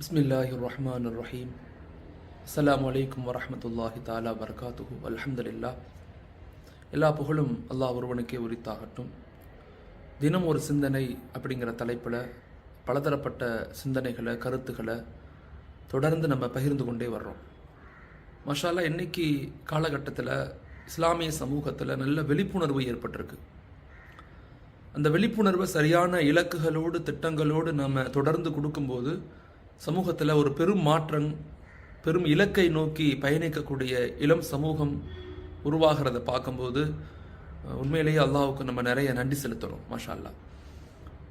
பிஸ்மில்லாஹி ரஹ்மான் ரஹீம் அஸ்லாம் வலைக்கம் வரமத்துல்லாஹி தாலா பரகாத்துஹு அலமதுல்லா எல்லா புகழும் அல்லாஹ் ஒருவனுக்கே உரித்தாகட்டும். தினம் ஒரு சிந்தனை அப்படிங்கிற தலைப்பில் பலதரப்பட்ட சிந்தனைகளை கருத்துக்களை தொடர்ந்து நம்ம பகிர்ந்து கொண்டே வர்றோம். மஷாலா இன்னைக்கு காலகட்டத்தில் இஸ்லாமிய சமூகத்தில் நல்ல விழிப்புணர்வு ஏற்பட்டிருக்கு. அந்த விழிப்புணர்வை சரியான இலக்குகளோடு திட்டங்களோடு நாம் தொடர்ந்து கொடுக்கும்போது சமூகத்தில் ஒரு பெரும் மாற்றம் பெரும் இலக்கை நோக்கி பயணிக்கக்கூடிய இளம் சமூகம் உருவாகிறத பார்க்கும்போது உண்மையிலேயே அல்லாவுக்கு நம்ம நிறைய நன்றி செலுத்தணும் மாஷா அல்லாஹ்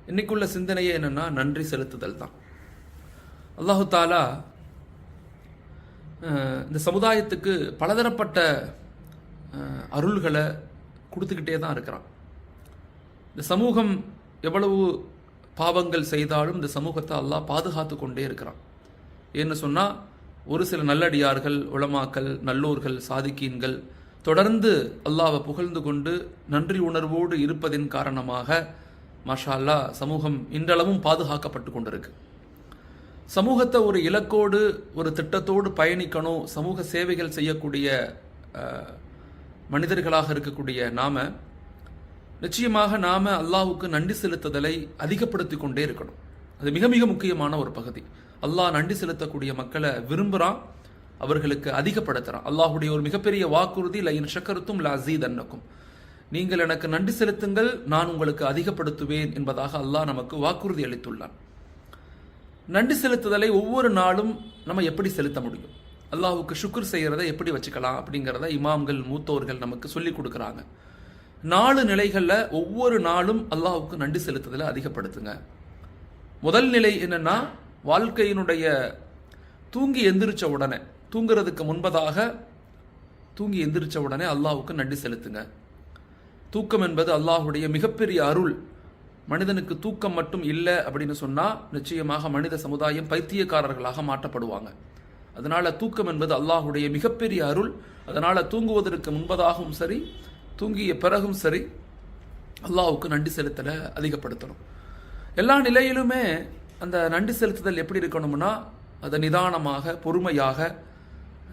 இன்னைக்குள்ள சிந்தனையே என்னன்னா நன்றி செலுத்துதல் தான். அல்லாஹு தாலா இந்த சமுதாயத்துக்கு பலதரப்பட்ட அருள்களை கொடுத்துக்கிட்டே தான் இருக்கிறான். இந்த சமூகம் எவ்வளவு பாவங்கள் செய்தாலும் இந்த சமூகத்தை அல்லாஹ் பாதுகாத்து கொண்டே இருக்கிறான். ஏன்னு சொன்னால் ஒரு சில நல்லடியார்கள் உளமாக்கல் நல்லூர்கள் சாதிக்கீன்கள் தொடர்ந்து அல்லாவை புகழ்ந்து கொண்டு நன்றி உணர்வோடு இருப்பதின் காரணமாக மாஷா அல்லாஹ் சமூகம் இன்றளவும் பாதுகாக்கப்பட்டு கொண்டிருக்கு. சமூகத்தை ஒரு இலக்கோடு ஒரு திட்டத்தோடு பயணிக்கணும் சமூக சேவைகள் செய்யக்கூடிய மனிதர்களாக இருக்கக்கூடிய நாம நிச்சயமாக நாம் அல்லாஹுக்கு நன்றி செலுத்துதலை அதிகப்படுத்தி கொண்டே இருக்கணும். அது மிக மிக முக்கியமான ஒரு பகுதி. அல்லாஹ் நன்றி செலுத்தக்கூடிய மக்களை விரும்புகிறான் அவர்களுக்கு அதிகப்படுத்துகிறான் அல்லாஹுடைய ஒரு மிகப்பெரிய வாக்குறுதி லைன் ஷக்கருத்தும் லசீத் அன்னக்கும் நீங்கள் எனக்கு நன்றி செலுத்துங்கள் நான் உங்களுக்கு அதிகப்படுத்துவேன் என்பதாக அல்லாஹ் நமக்கு வாக்குறுதி அளித்துள்ளான். நன்றி செலுத்துதலை ஒவ்வொரு நாளும் நம்ம எப்படி செலுத்த முடியும்? அல்லாஹுக்கு சுக்குர் செய்கிறத எப்படி வச்சுக்கலாம் அப்படிங்கிறத இமாம்கள் மூத்தோர்கள் நமக்கு சொல்லிக் கொடுக்குறாங்க. நாலு நிலைகளில் ஒவ்வொரு நாளும் அல்லாஹுக்கு நன்றி செலுத்துதலை அதிகப்படுத்துங்க. முதல் நிலை என்னென்னா வாழ்க்கையினுடைய தூங்கி எந்திரிச்ச உடனே தூங்குறதுக்கு முன்பதாக தூங்கி எந்திரிச்ச உடனே அல்லாஹுக்கு நன்றி செலுத்துங்க. தூக்கம் என்பது அல்லாஹுடைய மிகப்பெரிய அருள். மனிதனுக்கு தூக்கம் மட்டும் இல்லை அப்படின்னு சொன்னால் நிச்சயமாக மனித சமுதாயம் பைத்தியக்காரர்களாக மாற்றப்படுவாங்க. அதனால் தூக்கம் என்பது அல்லாஹுடைய மிகப்பெரிய அருள். அதனால் தூங்குவதற்கு முன்பதாகவும் சரி தூங்கிய பிறகும் சரி அல்லாவுக்கு நன்றி செலுத்தலை அதிகப்படுத்தணும். எல்லா நிலையிலுமே அந்த நன்றி செலுத்துதல் எப்படி இருக்கணும்னா அதை நிதானமாக பொறுமையாக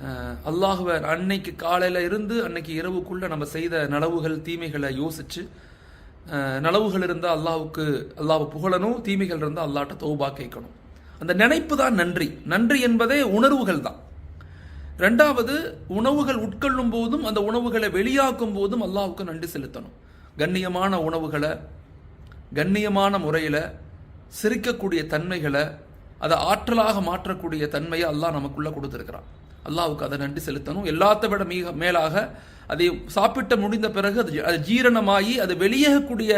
அஹ், அல்லாஹுவை அன்னைக்கு காலையில் இருந்து அன்னைக்கு இரவுக்குள்ளே நம்ம செய்த நலவுகள் தீமைகளை யோசித்து நலவுகள் இருந்தால் அல்லாவுக்கு அல்லாவை புகழணும் தீமைகள் இருந்தால் அல்லாட்ட தௌபா கேட்கணும். அந்த நினைப்பு தான் நன்றி. நன்றி என்பதே உணர்வுகள் தான். ரெண்டாவது உணவுகள் உட்கொள்ளும் போதும் அந்த உணவுகளை வெளியாக்கும் போதும் அல்லாவுக்கு நன்றி செலுத்தணும். கண்ணியமான உணவுகளை கண்ணியமான முறையில் சிரிக்கக்கூடிய தன்மைகளை அதை ஆற்றலாக மாற்றக்கூடிய தன்மையை அல்லாஹ் நமக்குள்ளே கொடுத்துருக்கிறான். அல்லாவுக்கு அதை நன்றி செலுத்தணும். எல்லாத்தை விட மிக மேலாக அதை சாப்பிட்ட முடிந்த பிறகு அது அது ஜீரணமாகி அது வெளியேகக்கூடிய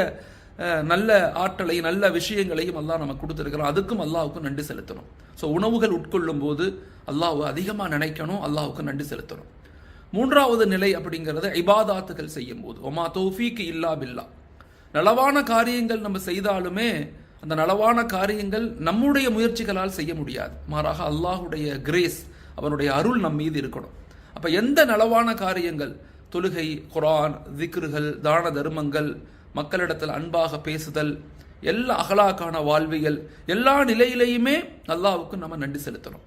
நல்ல ஆற்றலை நல்ல விஷயங்களையும் அல்லாஹ் நமக்கு கொடுத்துருக்கிறான். அதுக்கும் அல்லாவுக்கும் நன்றி செலுத்தணும். ஸோ உணவுகள் உட்கொள்ளும் போது அல்லாஹ்வை அதிகமாக நினைக்கணும் அல்லாவுக்கு நன்றி செலுத்தணும். மூன்றாவது நிலை அப்படிங்கிறது இபாதாத்துகள் செய்யும் போது ஒமா தோஃபிக்கு இல்லா பில்லா. நலவான காரியங்கள் நம்ம செய்தாலுமே அந்த நலவான காரியங்கள் நம்முடைய முயற்சிகளால் செய்ய முடியாது. மாறாக அல்லாஹுடைய கிரேஸ் அவனுடைய அருள் நம் மீது இருக்கணும். அப்போ எந்த நலவான காரியங்கள்? தொழுகை குரான் திக்ருகள் தான தர்மங்கள் மக்களிடத்தில் அன்பாக பேசுதல் எல்லா அகலாக்கான வாழ்வியல் எல்லா நிலையிலையுமே அல்லாவுக்கு நம்ம நன்றி செலுத்தணும்.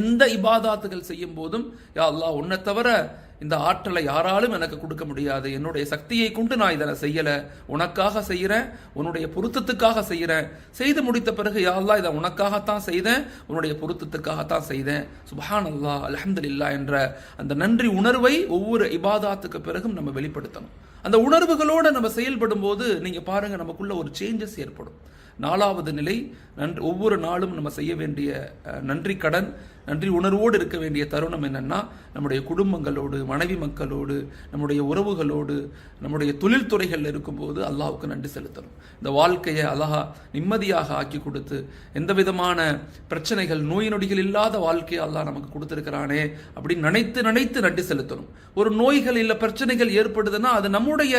எந்த இபாதாத்துகள் செய்யும் போதும் யா அல்லா உன்னை தவிர இந்த ஆற்றலை யாராலும் எனக்கு கொடுக்க முடியாது. என்னுடைய சக்தியை கொண்டு நான் இதனை செய்யலை. உனக்காக செய்கிறேன் உன்னுடைய பொருத்தத்துக்காக செய்கிறேன். செய்து முடித்த பிறகு யாழ்லா இதை உனக்காகத்தான் செய்தேன் உன்னுடைய பொருத்தத்துக்காகத்தான் செய்தேன். சுபஹான் அல்லா அலமதுல்லா என்ற அந்த நன்றி உணர்வை ஒவ்வொரு இபாதாத்துக்கு பிறகும் நம்ம வெளிப்படுத்தணும். அந்த உணர்வுகளோடு நம்ம செயல்படும் போது நீங்க பாருங்க நமக்குள்ள ஒரு சேஞ்சஸ் ஏற்படும். நாலாவது நிலை நன்றி ஒவ்வொரு நாளும் நம்ம செய்ய வேண்டிய நன்றி கடன் நன்றி. உணர்வோடு இருக்க வேண்டிய தருணம் என்னென்னா நம்முடைய குடும்பங்களோடு மனைவி மக்களோடு நம்முடைய உறவுகளோடு நம்முடைய தொழில்துறைகளில் இருக்கும்போது அல்லாவுக்கு நன்றி செலுத்தணும். இந்த வாழ்க்கையை அழகா நிம்மதியாக ஆக்கி கொடுத்து எந்த விதமான பிரச்சனைகள் நோய் நொடிகள் இல்லாத வாழ்க்கையை அல்லாஹ் நமக்கு கொடுத்துருக்கிறானே அப்படின்னு நினைத்து நினைத்து நன்றி செலுத்தணும். ஒரு நோய்கள் இல்லை பிரச்சனைகள் ஏற்படுதுன்னா அது நம்முடைய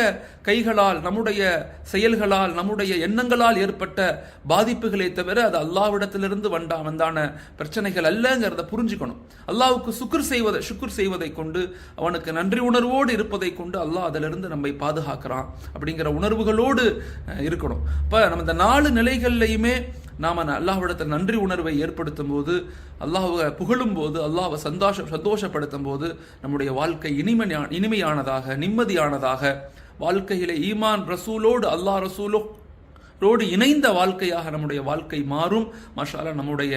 கைகளால் நம்முடைய செயல்களால் நம்முடைய எண்ணங்களால் ஏற்பட்ட பாதிப்புகளை தவிர அது அல்லாவிடத்திலிருந்து வந்தா வந்தான பிரச்சனைகள் அப்படிங்கிறத புரிஞ்சுக்கணும். அல்லாவுக்கு சுக்குர் செய்வதை சுக்குர் செய்வதை கொண்டு அவனுக்கு நன்றி உணர்வோடு இருப்பதை கொண்டு அல்லாஹ் அதிலிருந்து நம்மை பாதுகாக்கிறான் அப்படிங்கிற உணர்வுகளோடு இருக்கணும். இப்போ நம்ம இந்த நாலு நிலைகள்லையுமே நாம் அல்லாஹ்விடத்தில் நன்றி உணர்வை ஏற்படுத்தும் போது அல்லாஹை புகழும் போது அல்லாஹை சந்தோஷ சந்தோஷப்படுத்தும் போது நம்முடைய வாழ்க்கை இனிமை இனிமையானதாக நிம்மதியானதாக வாழ்க்கையிலே ஈமான் ரசூலோடு அல்லாஹ் ரசூலோ ரோடு இணைந்த வாழ்க்கையாக நம்முடைய வாழ்க்கை மாறும். மஷால நம்முடைய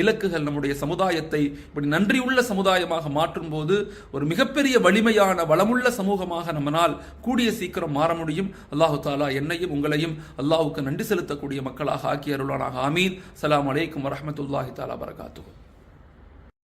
இலக்குகள் நம்முடைய சமுதாயத்தை இப்படி நன்றியுள்ள சமுதாயமாக மாற்றும் போது ஒரு மிகப்பெரிய வலிமையான வளமுள்ள சமூகமாக நம்மனால் கூடிய சீக்கிரம் மாற முடியும். அல்லாஹு தாலா என்னையும் உங்களையும் அல்லாஹுக்கு நன்றி செலுத்தக்கூடிய மக்களாக ஆக்கி அருளானாக ஆமீன். சலாம் அலைக்கும் வரமத்துல்லாஹி தாலா வரகாத்துஹு